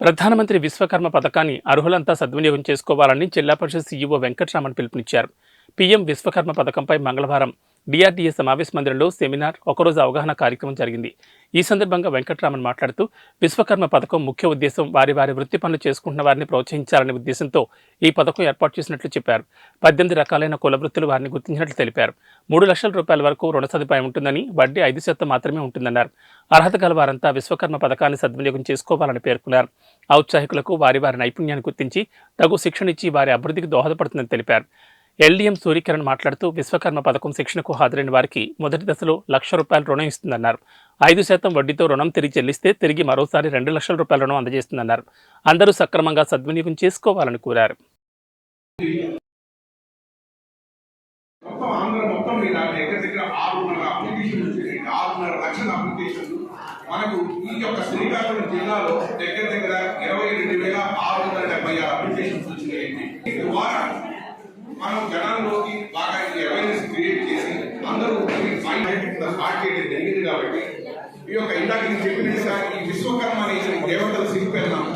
ప్రధానమంత్రి విశ్వకర్మ పథకాన్ని అర్హులంతా సద్వినియోగం చేసుకోవాలని జిల్లా పరిషత్ సీఈఓ వెంకట్రామన్ పిలుపునిచ్చారు. పీఎం విశ్వకర్మ పథకంపై మంగళవారం డిఆర్డీఏ సమావేశ మందిరంలో సెమినార్ ఒకరోజు అవగాహన కార్యక్రమం జరిగింది. ఈ సందర్భంగా వెంకట్రామన్ మాట్లాడుతూ విశ్వకర్మ పథకం ముఖ్య ఉద్దేశం వారి వారి వృత్తి పనులు చేసుకుంటున్న వారిని ప్రోత్సహించాలనే ఉద్దేశంతో ఈ పథకం ఏర్పాటు చేసినట్లు చెప్పారు. పద్దెనిమిది రకాలైన కుల వృత్తులు వారిని గుర్తించినట్లు తెలిపారు. మూడు లక్షల రూపాయల వరకు రుణ సదుపాయం ఉంటుందని వడ్డీ ఐదు శాతం మాత్రమే ఉంటుందన్నారు. అర్హత గల వారంతా విశ్వకర్మ పథకాన్ని సద్వినియోగం చేసుకోవాలని పేర్కొన్నారు. ఔత్సాహికులకు వారి వారి నైపుణ్యాన్ని గుర్తించి తగు శిక్షణ ఇచ్చి వారి అభివృద్ధికి దోహదపడుతుందని తెలిపారు. ఎల్డీఎం సూర్యకిరణ్ మాట్లాడుతూ విశ్వకర్మ పథకం శిక్షణకు హాజరైన వారికి మొదటి దశలో లక్ష రూపాయల రుణం ఇస్తుందన్నారు. ఐదు శాతం వడ్డీతో రుణం తిరిగి చెల్లిస్తే తిరిగి మరోసారి రెండు లక్షల రూపాయల రుణం అందజేస్తుందన్నారు. అందరూ సక్రమంగా సద్వినియోగం చేసుకోవాలని కోరారు. మనకు ఈ యొక్క శ్రీకాకుళం జిల్లాలో దగ్గర దగ్గర ఇరవై రెండు వేల ఆరు వందల డెబ్బై ఆరు అప్లికేషన్స్ వచ్చినాయండి. మనం జనాల్లోకి బాగా అవేర్నెస్ క్రియేట్ చేసి అందరూ స్టార్ట్ చేయడం జరిగింది కాబట్టి ఈ యొక్క ఇందాక నేను చెప్పినట్టుగా ఈ విశ్వకర్మ అనేది దేవతలు శిల్పేన్నాము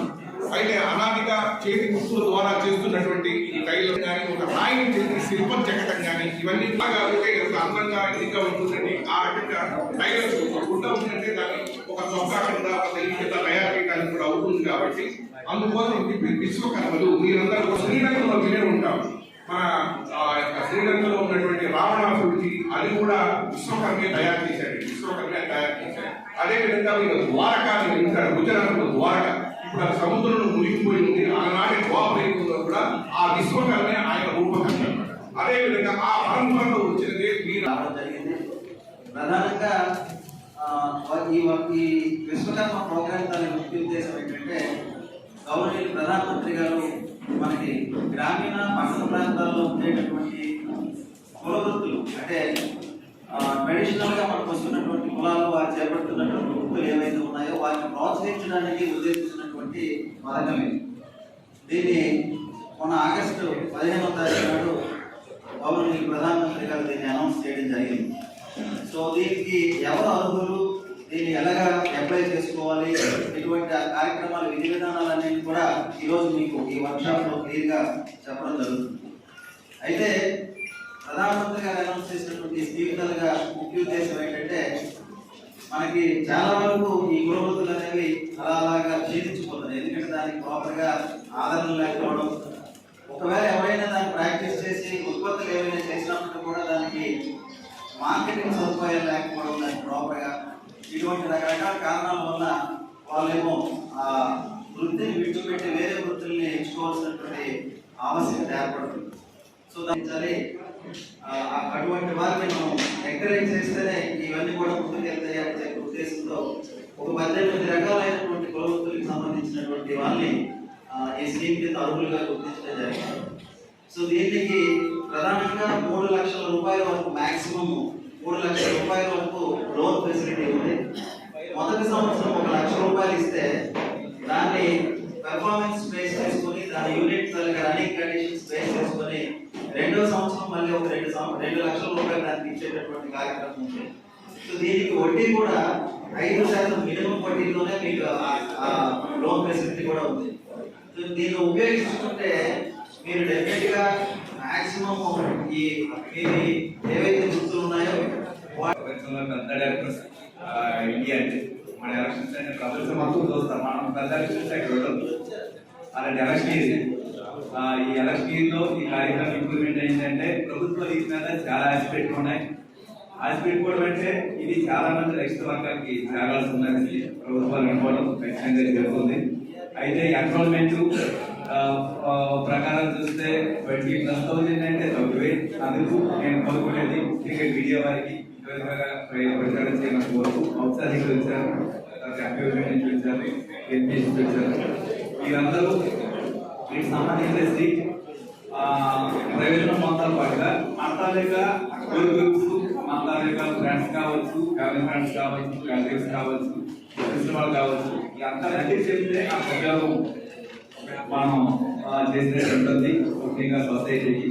అయితే అనాదిగా చేతి గుర్తుల ద్వారా చేస్తున్నటువంటి ఈ టైలర్ కానీ ఒక రాయిని చేసి శిల్పం చెక్కడం కానీ ఇవన్నీ బాగా ఉంటే అందంగా ఇదిగా ఉంటుందండి. ఆ రకంగా టైలర్స్ ఒక గుడ్డ ఉందంటే దాన్ని ఒక చొక్కా కింద ఒక ఈ కింద తయారు చేయడానికి కూడా అవుతుంది కాబట్టి అందుకోసం విశ్వకర్మలు మీరందరూ కూడా శ్రీరంగంలో వినే ఉంటాము మన శ్రీలంకలో ఉన్నటువంటి రావణాసుడికి అది కూడా విశ్వకర్మే తయారు చేశాడు. విశ్వకర్మే తయారు చేశాడు. అదే విధంగా మీరు ద్వారకా అని వింటారు గుజరాత్ ద్వారక. ఇప్పుడు ఆ సముద్రంలో మునిగిపోయి ఉంది. ఆనాటి ద్వాపరేకుల్లో కూడా ఆ విశ్వకర్మే ఆయన రూపకర్మ అదే విధంగా ఆ పరంపరలో వచ్చినదే మీరు జరిగింది. ప్రధానంగా ఈ ఈ విశ్వకర్మ ప్రోగ్రామ్ దాని ముఖ్య ఉద్దేశం ఏంటంటే గౌరవనీయులు ప్రధానమంత్రి గారు మనకి గ్రామీణ పట్టణ ప్రాంతాల్లో ఉండేటటువంటి కుల వృత్తులు అంటే ట్రెడిషనల్గా మనకు వస్తున్నటువంటి కులాలు వారు చేపడుతున్నటువంటి వృత్తులు ఏవైతే ఉన్నాయో వాటిని ప్రోత్సహించడానికి ఉద్దేశించినటువంటి పథకం ఇది. దీన్ని మన ఆగస్టు పదిహేనవ తారీఖు నాడు గౌరవనీయులు ప్రధానమంత్రి గారు దీన్ని అనౌన్స్ చేయడం జరిగింది. సో దీనికి ఎవరు అర్హులు? దీన్ని ఎలాగా అప్లై చేసుకోవాలి? ఇటువంటి కార్యక్రమాలు విధి విధానాలన్నీ కూడా ఈరోజు మీకు ఈ వర్క్షాప్లో క్లియర్గా చెప్పడం జరుగుతుంది. అయితే ప్రధానమంత్రి గారు అనౌన్స్ చేసినటువంటి స్కీమ్లుగా ముఖ్య ఉద్దేశం ఏంటంటే మనకి చాలా వరకు ఈ గురువృత్తులు అనేవి అలా అలాగా క్షీణించిపోతుంది ఎందుకంటే దానికి ప్రాపర్గా ఆదరణ లేకపోవడం ఒకవేళ ఎవరైనా దాన్ని ప్రాక్టీస్ చేసి ఉత్పత్తులు ఏమైనా చేసినప్పుడు కూడా దానికి మార్కెటింగ్ సదుపాయాలు లేకపోవడం దానికి ప్రాపర్గా ఇటువంటి రకరకాల కారణాల వల్ల వాళ్ళేమో ఆ వృత్తిని విడిచిపెట్టి వేరే వృత్తుల్ని ఎంచుకోవాల్సినటువంటి ఆవశ్యకత ఏర్పడుతుంది. సో దాని అటువంటి వారిని మనం ఎంకరేజ్ చేస్తేనే ఇవన్నీ కూడా ముందుకు వెళ్తాయి అని ఉద్దేశంతో ఒక పద్దెనిమిది రకాలైనటువంటి కులవృత్తులకు సంబంధించినటువంటి వాళ్ళని ఈ స్కీమ్ కింద అర్హులుగా గుర్తించడం జరిగింది. సో దీనికి ప్రధానంగా మూడు లక్షల రూపాయల వరకు మ్యాక్సిమము మూడు లక్షల రూపాయల వరకు లోన్ ఫెసిలిటీ ఉంది. మొదటి సంవత్సరం ఒక లక్ష రూపాయలు ఇస్తే దాన్ని పెర్ఫార్మెన్స్ బేస్ చేసుకొని దాని యూనిట్ రన్నింగ్ కండిషన్స్ బేస్ చేసుకొని రెండో సంవత్సరం మళ్ళీ ఒక రెండు రెండు లక్షల రూపాయలు దానికి ఇచ్చేటటువంటి కార్యక్రమం ఉంది. సో దీనికి వడ్డీ కూడా ఐదు శాతం మినిమం వడ్డీలోనే మీకు లోన్ ఫెసిలిటీ కూడా ఉంది. సో దీన్ని ఉపయోగించుకుంటే మీరు డెఫినెట్గా మాక్సిమం ఈ మీ ఏవైతే గుర్తులు ఉన్నాయో డైరెక్టర్స్ ఇండియా అంటే మన ఎలక్షన్స్ అంటే ప్రపంచం మొత్తం చూస్తాం మనం పెద్ద ఎలక్షన్స్ అక్కడ ఉండదు అలాంటి ఎలక్షన్ ఇది ఈ ఎలక్షన్లో ఈ కార్యక్రమం ఇంప్లిమెంట్ అయిందంటే ప్రభుత్వ రీతి మీద చాలా ఆస్పెక్ట్ ఉన్నాయి ఆస్పెక్ట్ కూడా అంటే ఇది చాలా మంది రైతు వర్గానికి జరగాల్సి ఉందని ప్రభుత్వాలు అనుకోవడం ఖచ్చితంగా జరుగుతుంది అయితే ఎన్రోల్మెంట్ ప్రకారం చూస్తే ట్వంటీ ప్లస్ థౌజండ్ అంటే తక్కువే అందుకు నేను కోరుకునేది క్రికెట్ మీడియా వారికి ప్రచారం చేయడం కోరుకు ఔత్సాహికులు వచ్చారు కంప్యూటర్ నుంచి వచ్చారు ఎంపీసీ వచ్చారు వీరందరూ వీటికి సంబంధించేసి ప్రయోజనం మొత్తం పాటుగా మంతాలేక గ్రూప్స్ మంతాలేక ఫ్రెండ్స్ కావచ్చు ఫ్యామిలీ ఫ్రెండ్స్ కావచ్చు కలీగ్స్ కావచ్చు తెలిసిన వాళ్ళు కావచ్చు ఈ అంతమంది చెప్తే ఆ ఉపయోగం మనం చేసినట్టు ఉంటుంది ముఖ్యంగా సొసైటీకి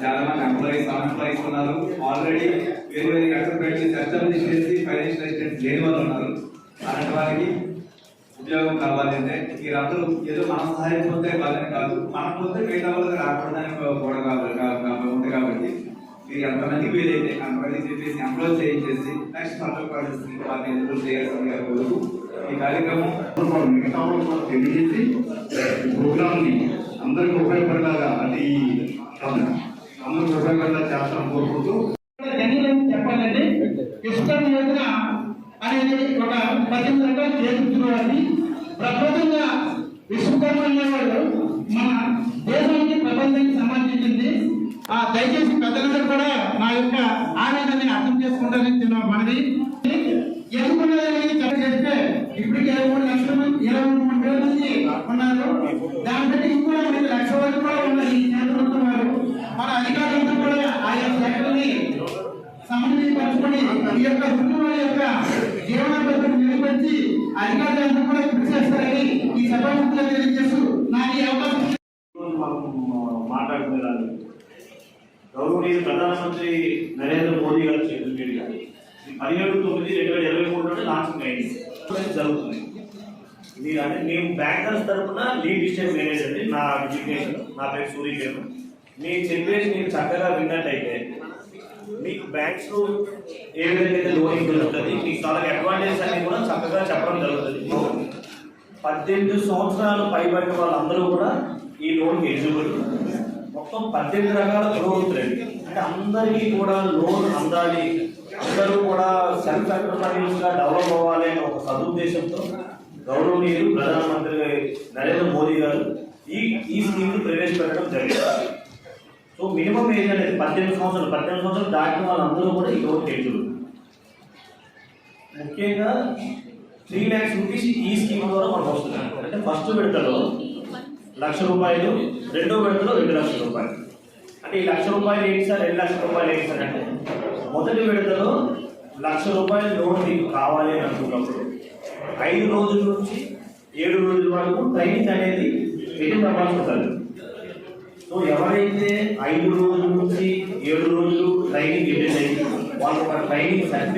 చాలా మంది ఎంప్లాయీస్ అన్ఎంప్లాయీస్ ఉన్నారు. ఆల్రెడీ వేరు వేరు ఎంటర్ప్రైజ్ చర్చలు చేసి ఫైనాన్షియల్ అసిస్టెంట్ లేని వాళ్ళు ఉన్నారు. అలాంటి వారికి ఉద్యోగం కావాలి అంటే మీరందరూ ఏదో మనం సహాయం పొందే వాళ్ళని కాదు మనం పొందే మిగతా వాళ్ళకి రాకపోవడానికి కూడా కావాలి ఉంది కాబట్టి మీరు ఎంతమంది వీలైతే అంతమంది చెప్పేసి ఎంప్లాయ్ చేయించేసి నెక్స్ట్ అప్లోడ్ ప్రాసెస్ వారిని ఎదురు చేయాల్సిందిగా కోరుతూ ఈ కార్యక్రమం మిగతా వాళ్ళు తెలియజేసి ప్రోగ్రామ్ని అందరికీ ఉపయోగపడేలాగా అంటే ఈ అందరికి ఉపయోగపడేలా చేస్తాను కోరుకుంటూ ధన్యవాదాలు ఇష్టం యోజన అనేది ఒక ప్రపంచంగా విశ్వకర్మ అనేవాడు మన దేశానికి ప్రపంచానికి సంబంధించింది ఆ దయచేసి పెద్దలందరూ కూడా నా యొక్క ఆవేదనని అర్థం చేసుకుంటారని తిన్న మనది ఎందుకున్నదని ఇప్పటికి ఇరవై మూడు లక్షల మంది ఇరవై మూడు వేల మంది ఉన్నారు దాన్ని బట్టి ఇంకో మనకి లక్ష వరకు కూడా ఉన్నారు ఈ కేంద్రంలో వారు మన అధికారులందరూ కూడా ఆయా శాఖలని సమన్వయపరచుకొని ఈ యొక్క కుటుంబాల యొక్క జీవనోపాధిని మెరుగుపరిచి అధికారులందరూ కూడా కృషి చేస్తారని ఈ సభాముఖంగా తెలియజేస్తూ నా ఈ అవకాశం మాట్లాడుకునేదాన్ని గౌరవనీయ ప్రధానమంత్రి నరేంద్ర మోదీ గారు చేతుల మీదుగా. పదిహేడు తొమ్మిది రెండు వేల ఇరవై మూడు నుండి లాంచింగ్ అయింది జరుగుతుంది. మీరు అంటే మేము బ్యాంకర్స్ తరఫున లీడ్ డిస్ట్రిక్ట్ మేనేజర్ నా ఎడ్యుకేషన్ నా పేరు సూర్యకిరణ్ మీ చెప్పేసి మీరు చక్కగా విన్నట్టయితే మీకు బ్యాంక్స్ ఏ విధంగా అయితే లోనింగ్ దొరుకుతుంది? మీకు చాలా అడ్వాంటేజ్ అన్ని కూడా చక్కగా చెప్పడం జరుగుతుంది. పద్దెనిమిది సంవత్సరాలు పైబడిన వాళ్ళందరూ కూడా ఈ లోన్కి ఎలిజిబుల్. మొత్తం పద్దెనిమిది రకాల లోన్ అంటే అందరికీ కూడా లోన్ అందాలి. అందరూ కూడా సెల్ఫ్ ఎంటర్ప్రైనర్స్గా డెవలప్ అవ్వాలి అనే ఒక సదుద్దేశంతో గౌరవనీయులు ప్రధానమంత్రి నరేంద్ర మోదీ గారు ఈ ఈ స్కీమ్ ప్రవేశపెట్టడం జరిగింది. సో మినిమం ఏజ్ అనేది పద్దెనిమిది సంవత్సరాలు పద్దెనిమిది సంవత్సరాలు దాటిన వాళ్ళందరూ కూడా ఈ లోన్ ఎలిజిబుల్ ముఖ్యంగా త్రీ ల్యాక్స్ రూపీస్ ఈ స్కీమ్ ద్వారా మనకు వస్తుంది అంటే ఫస్ట్ విడతలో లక్ష రూపాయలు రెండో విడతలో రెండు లక్షల రూపాయలు. అంటే ఈ లక్ష రూపాయలు ఏంటి సార్? రెండు లక్షల రూపాయలు ఏంటి సార్ అంటే మొదటి విడతలో లక్ష రూపాయలు లోన్ మీకు కావాలి అని అనుకున్నప్పుడు ఐదు రోజుల నుంచి ఏడు రోజుల వరకు ట్రైనింగ్ అనేది ఎటు అవ్వాల్సి సో ఎవరైతే ఐదు రోజుల నుంచి ఏడు రోజులు ట్రైనింగ్ వెళ్ళినాయి అయ్యి వాళ్ళు ఒక ట్రైనింగ్ సర్టిఫికేట్